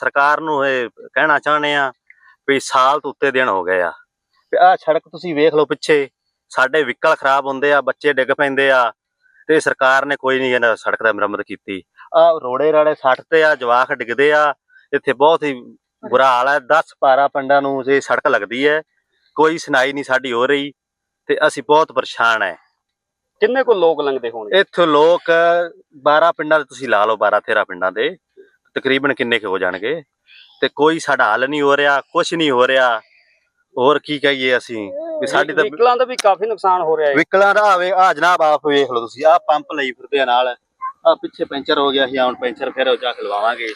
ਸਰਕਾਰ ਨੂੰ ਇਹ ਕਹਿਣਾ ਚਾਹੁੰਦੇ ਆ ਵੀ ਸਾਲ ਤੋਂ ਉੱਤੇ ਦਿਨ ਹੋ ਗਏ ਆ। ਤੇ ਆਹ ਸੜਕ ਤੁਸੀਂ ਵੇਖ ਲਓ ਪਿੱਛੇ ਸਾਡੇ ਵਹੀਕਲ ਖਰਾਬ ਹੁੰਦੇ ਆ ਬੱਚੇ ਡਿੱਗ ਪੈਂਦੇ ਆ ਤੇ ਸਰਕਾਰ ਨੇ ਕੋਈ ਨਹੀਂ ਇਹਨਾਂ ਸੜਕ ਦਾ ਮੁਰੰਮਤ ਕੀਤੀ। ਆ ਰੋੜੇ ਰਾੜੇ ਸੱਟ ਤੇ ਆ ਜਵਾਕ ਡਿੱਗਦੇ ਆ ਇੱਥੇ ਬਹੁਤ ਹੀ ਬੁਰਾ ਹਾਲ ਹੈ 10 12 ਪਿੰਡਾਂ ਨੂੰ ਇਹ ਸੜਕ ਲੱਗਦੀ ਹੈ ਕੋਈ ਸੁਣਾਈ ਨਹੀਂ ਸਾਡੀ ਹੋ ਰਹੀ ਤੇ ਅਸੀਂ ਬਹੁਤ ਪਰੇਸ਼ਾਨ ਹੈ। ਕਿੰਨੇ ਕੋ ਲੋਕ ਲੰਘਦੇ ਹੋਣਗੇ? ਇੱਥੇ ਲੋਕ 12 ਪਿੰਡਾਂ ਦੇ ਤੁਸੀਂ ਲਾ ਲਓ 12 13 ਪਿੰਡਾਂ ਦੇ। ਤਕਰੀਬਨ ਕਿੰਨੇ ਕੁ ਹੋ ਜਾਣਗੇ? ਤੇ ਕੋਈ ਸਾਡਾ ਹੱਲ ਨਹੀਂ ਹੋ ਰਿਹਾ ਕੁਝ ਨਹੀਂ ਹੋ ਰਿਹਾ। ਹੋਰ ਕੀ ਕਹੀਏ ਅਸੀਂ? ਵੀ ਸਾਡੀ ਤਾਂ ਵਹੀਕਲਾਂ ਦਾ ਵੀ ਕਾਫੀ ਨੁਕਸਾਨ ਹੋ ਰਿਹਾ ਹੈ। ਵਿਕਲਾਂ ਦਾ ਆਵੇ ਆ ਜਨਾਬ ਆਪ ਵੇਖ ਲਓ ਤੁਸੀਂ ਆ ਪੰਪ ਲਈ ਫਿਰਦੇ ਆ ਨਾਲ। ਆ ਪਿੱਛੇ ਪੈਂਚਰ ਹੋ ਗਿਆ ਸੀ ਹੁਣ ਪੈਂਚਰ ਫਿਰ ਉਹ ਜਾ ਕੇ ਲਵਾਵਾਂਗੇ।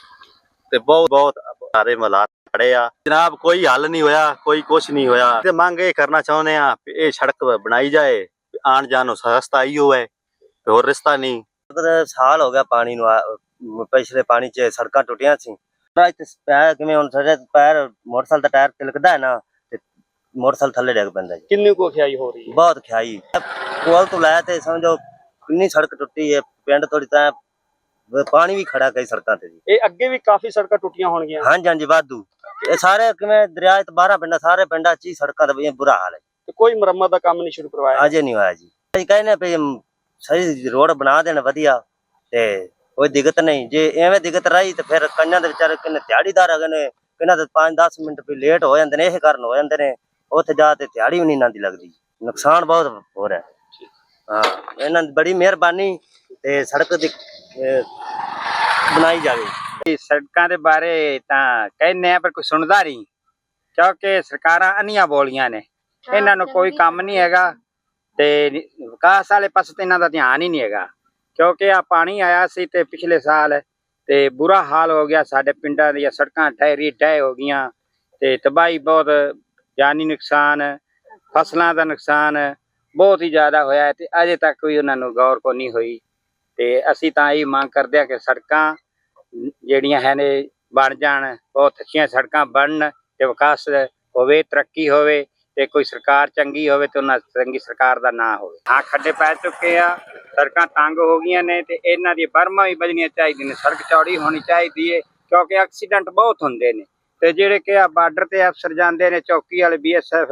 ਤੇ ਬਹੁਤ ਬਹੁਤ ਸਾਰੇ ਮਲਾਤ ਖੜੇ ਆ। ਜਨਾਬ ਕੋਈ ਹੱਲ ਨਹੀਂ ਹੋਇਆ ਕੋਈ ਕੁਝ ਨਹੀਂ ਹੋਇਆ। ਤੇ ਮੰਗ ਇਹ ਕਰਨਾ ਚਾਹੁੰਦੇ ਆ ਇਹ ਸੜਕ ਬਣਾਈ ਜਾਏ ਆਣ ਜਾਣ ਨੂੰ ਸਸਤਾ ਹੀ ਹੋਵੇ ਤੇ ਹੋਰ ਰਸਤਾ ਨਹੀਂ। ਸਾਲ ਹੋ ਗਿਆ ਪਾਣੀ ਨੂੰ ਪਿਛਲੇ ਪਾਣੀ 'ਚ ਸੜਕਾਂ ਟੁੱਟੀਆਂ ਸੀ। ਰਾਜ ਤੇ ਪੈਰ ਕਿਵੇਂ ਹੁਣ ਸਾਡੇ ਪੈਰ ਮੋਟਰਸਾਈਕਲ ਦਾ ਟਾਇਰ ਤਿਲਕਦਾ ਹੈ ਨਾ ਤੇ ਮੋਟਰਸਾਈਕਲ ਥੱਲੇ ਡਿੱਗ ਪੈਂਦਾ ਜੀ। ਕਿੰਨੀ ਕੋ ਖਿਆਈ ਹੋ ਰਹੀ ਹੈ? ਬਹੁਤ ਖਿਆਈ। ਕੋਲ ਤੋਂ ਲੈ ਤੇ ਸਮਝੋ ਕਿੰਨੀ ਸੜਕ ਟੁੱਟੀ ਹੈ ਪਿੰਡ ਥੋੜੀ ਤਾਂ ਪਾਣੀ ਵੀ ਖੜਾ ਕਈ ਸੜਕਾਂ ਤੇ ਜੀ। ਇਹ ਅੱਗੇ ਵੀ ਕਾਫੀ ਸੜਕਾਂ ਟੁੱਟੀਆਂ ਹੋਣਗੀਆਂ? ਹਾਂਜੀ ਹਾਂਜੀ ਵਾਧੂ। ਇਹ ਸਾਰੇ ਕਿਵੇਂ ਦਰਿਆ ਤੇ 12 ਪਿੰਡਾਂ ਸਾਰੇ ਪਿੰਡਾਂ 'ਚ ਹੀ ਸੜਕਾਂ ਦਾ ਵੀ ਬੁਰਾ ਹਾਲ ਹੈ। ਤੇ ਕੋਈ ਮੁਰੰਮਤ ਦਾ ਕੰਮ ਨਹੀਂ ਸ਼ੁਰੂ ਕਰਵਾਇਆ? ਅਜੇ ਨਹੀਂ ਹੋਇਆ ਜੀ। ਅਸੀਂ ਕਹਿੰਦੇ ਮ, ਸਹੀ ਰੋਡ ਬਣਾ ਦੇਣ ਵਧੀਆ। ਤੇ ਕੋਈ ਦਿੱਕਤ ਨਹੀਂ ਜੇ ਐਵੇਂ ਦਿੱਕਤ ਰਹੀ ਤੇ ਫਿਰ ਕੰਨਾਂ ਦੇ ਵਿਚਾਰੇ ਕਿੰਨੇ ਦਿਹਾੜੀਦਾਰ ਹੈਗੇ ਨੇ ਕਿੰਨਾ ਦੇ 5-10 ਮਿੰਟ ਵੀ ਲੇਟ ਹੋ ਜਾਂਦੇ ਨੇ ਇਹ ਕਾਰਨ ਹੋ ਜਾਂਦੇ ਨੇ ਉੱਥੇ ਜਾ ਤੇ ਦਿਹਾੜੀ ਵੀ ਨਹੀਂ ਇਹਨਾਂ ਦੀ ਲੱਗਦੀ ਨੁਕਸਾਨ ਬਹੁਤ ਹੋ ਰਿਹਾ। ਹੈ। ਹਾਂ ਇਹਨਾਂ ਦੀ ਬੜੀ ਮਿਹਰਬਾਨੀ ਤੇ ਸੜਕ ਦੀ ਬਣਾਈ ਜਾਵੇ। ਇਹ ਸੜਕਾਂ ਦੇ ਬਾਰੇ ਤਾਂ ਕਹਿੰਦੇ ਆ ਪਰ ਕੋਈ ਸੁਣਦਾ ਨਹੀਂ ਕਿਉਂਕਿ ਸਰਕਾਰਾਂ ਅੰਨੀਆਂ ਬੋਲੀਆਂ ਨੇ ਇਹਨਾਂ ਨੂੰ ਕੋਈ ਕੰਮ ਨਹੀਂ ਹੈਗਾ ਤੇ ਵਿਕਾਸ ਵਾਲੇ ਪਾਸੇ ਤੇ ਇਹਨਾਂ ਦਾ ਧਿਆਨ ਹੀ ਨਹੀਂ ਹੈਗਾ। ਕਿਉਂਕਿ ਆ ਪਾਣੀ ਆਇਆ ਸੀ ਤੇ ਪਿਛਲੇ ਸਾਲ ਤੇ ਬੁਰਾ ਹਾਲ ਹੋ ਗਿਆ, ਸਾਡੇ ਪਿੰਡਾਂ ਦੀਆਂ ਸੜਕਾਂ ਠਹਿਰੀ ਢਹਿ ਹੋ ਗਈਆਂ ਤੇ ਤਬਾਹੀ ਬਹੁਤ, ਜਾਨੀ ਨੁਕਸਾਨ, ਫਸਲਾਂ ਦਾ ਨੁਕਸਾਨ ਬਹੁਤ ਹੀ ਜ਼ਿਆਦਾ ਹੋਇਆ ਹੈ ਤੇ ਅਜੇ ਤੱਕ ਕੋਈ ਉਹਨਾਂ ਨੂੰ ਗੌਰ ਕੋ ਨਹੀਂ ਹੋਈ ਤੇ ਅਸੀਂ ਤਾਂ ਇਹ ਮੰਗ ਕਰਦੇ ਆ ਕਿ ਸੜਕਾਂ ਜਿਹੜੀਆਂ ਹੈ ਨੇ ਬਣ ਜਾਣ, ਬਹੁਤ ਅੱਛੀਆਂ ਸੜਕਾਂ ਬਣਨ ਤੇ ਵਿਕਾਸ ਹੋਵੇ, ਤਰੱਕੀ ਹੋਵੇ। ਤੇ ਕੋਈ ਸਰਕਾਰ ਚੰਗੀ ਹੋਵੇ ਤੇ ਉਹਨਾਂ ਚੰਗੀ ਸਰਕਾਰ ਦਾ ਨਾਂ ਹੋਵੇ। ਹਾਂ, ਖੱਡੇ ਪੈ ਚੁੱਕੇ ਆ, ਸੜਕਾਂ ਤੰਗ ਹੋ ਗਈਆਂ ਨੇ ਤੇ ਇਹਨਾਂ ਦੀ ਬਰਮਾ ਵੀ ਬਜਣੀਆਂ ਚਾਹੀਦੀਆਂ ਨੇ, ਸੜਕ ਚੌੜੀ ਹੋਣੀ ਚਾਹੀਦੀ ਹੈ ਕਿਉਂਕਿ ਐਕਸੀਡੈਂਟ ਬਹੁਤ ਹੁੰਦੇ ਨੇ। ਤੇ ਜਿਹੜੇ ਕਿ ਆ ਬਾਰਡਰ ਤੇ ਅਫਸਰ ਜਾਂਦੇ ਨੇ, ਚੌਕੀ ਵਾਲੇ ਬੀਐਸਐਫ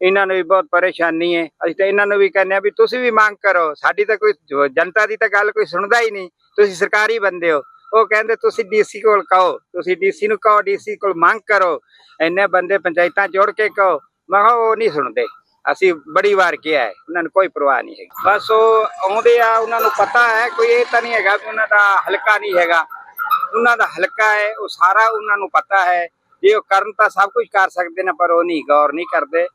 ਇਹਨਾਂ ਨੂੰ ਵੀ ਬਹੁਤ ਪਰੇਸ਼ਾਨੀ ਹੈ ਅਸੀਂ ਤਾਂ ਇਹਨਾਂ ਨੂੰ ਵੀ ਕਹਿੰਦੇ ਆ ਵੀ ਤੁਸੀਂ ਵੀ ਮੰਗ ਕਰੋ, ਸਾਡੀ ਤਾਂ ਕੋਈ ਜਨਤਾ ਦੀ ਤਾਂ ਗੱਲ ਕੋਈ ਸੁਣਦਾ ਹੀ ਨਹੀਂ, ਤੁਸੀਂ ਸਰਕਾਰੀ ਬੰਦੇ ਹੋ। ਉਹ ਕਹਿੰਦੇ ਤੁਸੀਂ ਡੀਸੀ ਕੋਲ ਕਹੋ, ਤੁਸੀਂ ਡੀਸੀ ਨੂੰ ਕਹੋ, ਡੀਸੀ ਕੋਲ ਮੰਗ ਕਰੋ, ਇੰਨੇ ਬੰਦੇ ਪੰਚਾਇਤਾਂ ਜੋੜ ਕੇ ਕਹੋ ਮੈਂ ਕਿਹਾ ਉਹ ਨਹੀਂ ਸੁਣਦੇ। ਅਸੀਂ ਬੜੀ ਵਾਰ ਕਿਹਾ ਹੈ, ਉਹਨਾਂ ਨੂੰ ਕੋਈ ਪਰਵਾਹ ਨਹੀਂ ਹੈਗੀ। ਬਸ ਉਹ ਆਉਂਦੇ ਆ, ਉਹਨਾਂ ਨੂੰ ਪਤਾ ਹੈ, ਕੋਈ ਇਹ ਤਾਂ ਨਹੀਂ ਹੈਗਾ ਵੀ ਉਹਨਾਂ ਦਾ ਹਲਕਾ ਨਹੀਂ ਹੈਗਾ। ਉਹਨਾਂ ਦਾ ਹਲਕਾ ਹੈ, ਉਹ ਸਾਰਾ ਉਹਨਾਂ ਨੂੰ ਪਤਾ ਹੈ। ਜੇ ਕਰਨ ਤਾਂ ਸਭ ਕੁਝ ਕਰ ਸਕਦੇ ਨੇ, ਪਰ ਉਹ ਨਹੀਂ, ਗੌਰ ਨਹੀਂ ਕਰਦੇ।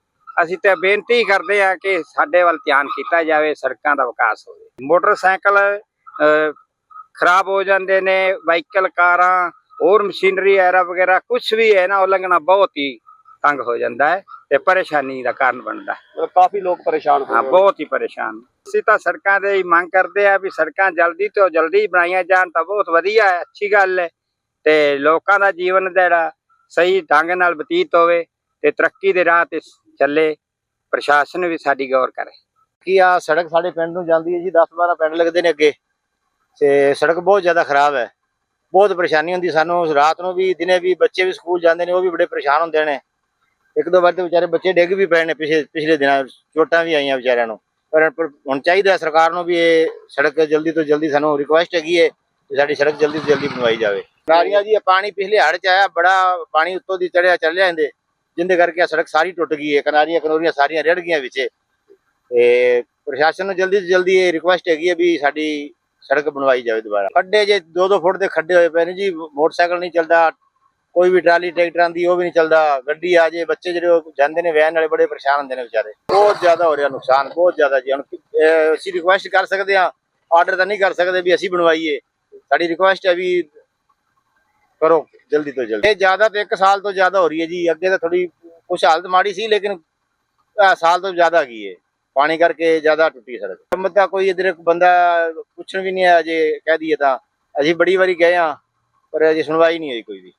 ਅਸੀਂ ਤਾਂ ਬੇਨਤੀ ਕਰਦੇ ਆ ਕਿ ਸਾਡੇ ਵੱਲ ਧਿਆਨ ਕੀਤਾ ਜਾਵੇ, ਸੜਕਾਂ ਦਾ ਵਿਕਾਸ ਹੋਵੇ। ਮੋਟਰਸਾਈਕਲ ਖਰਾਬ ਹੋ ਜਾਂਦੇ ਨੇ, ਵਾਹੀਕਲ, ਕਾਰਾਂ, ਹੋਰ ਮਸ਼ੀਨਰੀ, ਐਰਾ ਵਗੈਰਾ ਕੁਝ ਵੀ ਹੈ ਨਾ, ਉਹ ਲੰਘਣਾ ਬਹੁਤ ਹੀ ਤੰਗ ਹੋ ਜਾਂਦਾ ਹੈ। ਤੇ ਪਰੇਸ਼ਾਨੀ ਦਾ ਕਾਰਨ ਬਣਦਾ। ਮਤਲਬ ਕਾਫੀ ਲੋਕ ਪਰੇਸ਼ਾਨ ਹੋ ਹਾਂ ਰਹੇ ਨੇ ਬਹੁਤ ਹੀ ਪਰੇਸ਼ਾਨ। ਅਸੀਂ ਤਾਂ ਸੜਕਾਂ ਦੇ ਹੀ ਮੰਗ ਕਰਦੇ ਆ ਵੀ ਸੜਕਾਂ ਜਲਦੀ ਤੋਂ ਜਲਦੀ ਬਣਾਈਆਂ ਜਾਣ ਤਾਂ ਬਹੁਤ ਵਧੀਆ ਹੈ ਅੱਛੀ ਗੱਲ ਹੈ। ਤੇ ਲੋਕਾਂ ਦਾ ਜੀਵਨ ਜਿਹੜਾ ਸਹੀ ਢੰਗ ਨਾਲ ਬਤੀਤ ਹੋਵੇ ਤੇ ਤਰੱਕੀ ਦੇ ਰਾਹ ਤੇ ਚੱਲੇ ਪ੍ਰਸ਼ਾਸਨ ਵੀ ਸਾਡੀ ਗੌਰ ਕਰੇ। ਕੀ ਆ ਸੜਕ ਸਾਡੇ ਪਿੰਡ ਨੂੰ ਜਾਂਦੀ ਹੈ ਜੀ? 10 12 ਪਿੰਡ ਲੱਗਦੇ ਨੇ ਅੱਗੇ। ਤੇ ਸੜਕ ਬਹੁਤ ਜ਼ਿਆਦਾ ਖਰਾਬ ਹੈ। ਬਹੁਤ ਪਰੇਸ਼ਾਨੀ ਹੁੰਦੀ ਸਾਨੂੰ। ਰਾਤ ਨੂੰ ਵੀ ਦਿਨੇ ਵੀ ਬੱਚੇ ਵੀ ਸਕੂਲ ਜਾਂਦੇ ਨੇ ਉਹ ਵੀ ਬੜੇ ਪਰੇਸ਼ਾਨ ਹੁੰਦੇ ਨੇ। ਇੱਕ ਦੋ ਵਾਰ ਤੇ ਵਿਚਾਰੇ ਬੱਚੇ ਡਿੱਗ ਵੀ ਪਏ ਨੇ ਪਿਛਲੇ ਪਿਛਲੇ ਦਿਨਾਂ, ਚੋਟਾਂ ਵੀ ਆਈਆਂ ਵਿਚਾਰਿਆਂ ਨੂੰ। ਪਰ ਹੁਣ ਚਾਹੀਦਾ ਸਰਕਾਰ ਨੂੰ ਵੀ ਇਹ ਸੜਕ ਜਲਦੀ ਤੋਂ ਜਲਦੀ ਸਾਨੂੰ ਰਿਕੁਐਸਟ ਹੈਗੀ ਹੈ ਸਾਡੀ ਸੜਕ ਜਲਦੀ ਤੋਂ ਜਲਦੀ ਬਣਵਾਈ ਜਾਵੇ। ਨਾਲੀਆਂ ਜੀ ਪਾਣੀ ਪਿਛਲੇ ਹੜ੍ਹ ਚ ਆਇਆ, ਬੜਾ ਪਾਣੀ ਉੱਤੋਂ ਦੀ ਚੜਿਆ, ਚੱਲਿਆ ਜਾਂਦੇ ਜਿੰਦੇ ਕਰਕੇ ਸੜਕ ਸਾਰੀ ਟੁੱਟ ਗਈ ਹੈ ਕਨਾਰੀਆਂ, ਕਨੋਰੀਆਂ ਸਾਰੀਆਂ ਰੜ ਗਈਆਂ ਵਿੱਚ। ਤੇ ਪ੍ਰਸ਼ਾਸਨ ਨੂੰ ਜਲਦੀ ਤੋਂ ਜਲਦੀ ਇਹ ਰਿਕੁਐਸਟ ਹੈਗੀ ਹੈ ਵੀ ਸਾਡੀ ਸੜਕ ਬਣਵਾਈ ਜਾਵੇ ਦੁਬਾਰਾ। ਖੱਡੇ ਜੇ 2-2 ਫੁੱਟ ਦੇ ਖੱਡੇ ਹੋਏ ਪਏ ਨੇ ਜੀ, ਮੋਟਰਸਾਈਕਲ ਨਹੀਂ ਚੱਲਦਾ ਕੋਈ ਵੀ ਟਰਾਲੀ ਟਰੈਕਟਰਾਂ ਦੀ ਉਹ ਵੀ ਨਹੀਂ ਚੱਲਦਾ। ਗੱਡੀ ਆ ਜੇ, ਬੱਚੇ ਜਿਹੜੇ ਉਹ ਜਾਂਦੇ ਨੇ, ਵੈਨ ਵਾਲੇ ਬੜੇ ਪਰੇਸ਼ਾਨ ਹੁੰਦੇ ਨੇ ਵਿਚਾਰੇ। ਬਹੁਤ ਜ਼ਿਆਦਾ ਹੋ ਰਿਹਾ ਨੁਕਸਾਨ, ਬਹੁਤ ਜ਼ਿਆਦਾ ਜੀ। ਹੁਣ ਅਸੀਂ ਰਿਕੁਐਸਟ ਕਰ ਸਕਦੇ ਹਾਂ ਆਰਡਰ ਤਾਂ ਨਹੀਂ ਕਰ ਸਕਦੇ ਵੀ ਅਸੀਂ ਬਣਵਾਈਏ। ਸਾਡੀ ਰਿਕੁਐਸਟ ਹੈ ਵੀ ਕਰੋ, ਜਲਦੀ ਤੋਂ ਜਲਦੀ। ਇਹ ਜ਼ਿਆਦਾ ਤੇ 1 ਸਾਲ ਤੋਂ ਜ਼ਿਆਦਾ ਹੋ ਰਹੀ ਹੈ ਜੀ। ਅੱਗੇ ਤਾਂ ਥੋੜੀ ਕੁਛ ਹਾਲਤ ਮਾੜੀ ਸੀ, ਲੇਕਿਨ ਸਾਲ ਤੋਂ ਜ਼ਿਆਦਾ ਗਈ ਹੈ। ਪਾਣੀ ਕਰਕੇ ਜ਼ਿਆਦਾ ਟੁੱਟੀ ਸੜਕ। ਮੁਰੰਮਤ ਦਾ ਕੋਈ ਇਧਰ ਬੰਦਾ ਪੁੱਛਣ ਵੀ ਨਹੀਂ ਆਇਆ ਜੇ, ਕਹਿ ਦਈਏ ਤਾਂ। ਅਸੀਂ ਬੜੀ ਵਾਰੀ ਗਏ ਆ ਪਰ ਅਜੇ ਸੁਣਵਾਈ ਨਹੀਂ ਹੋਈ ਕੋਈ ਵੀ।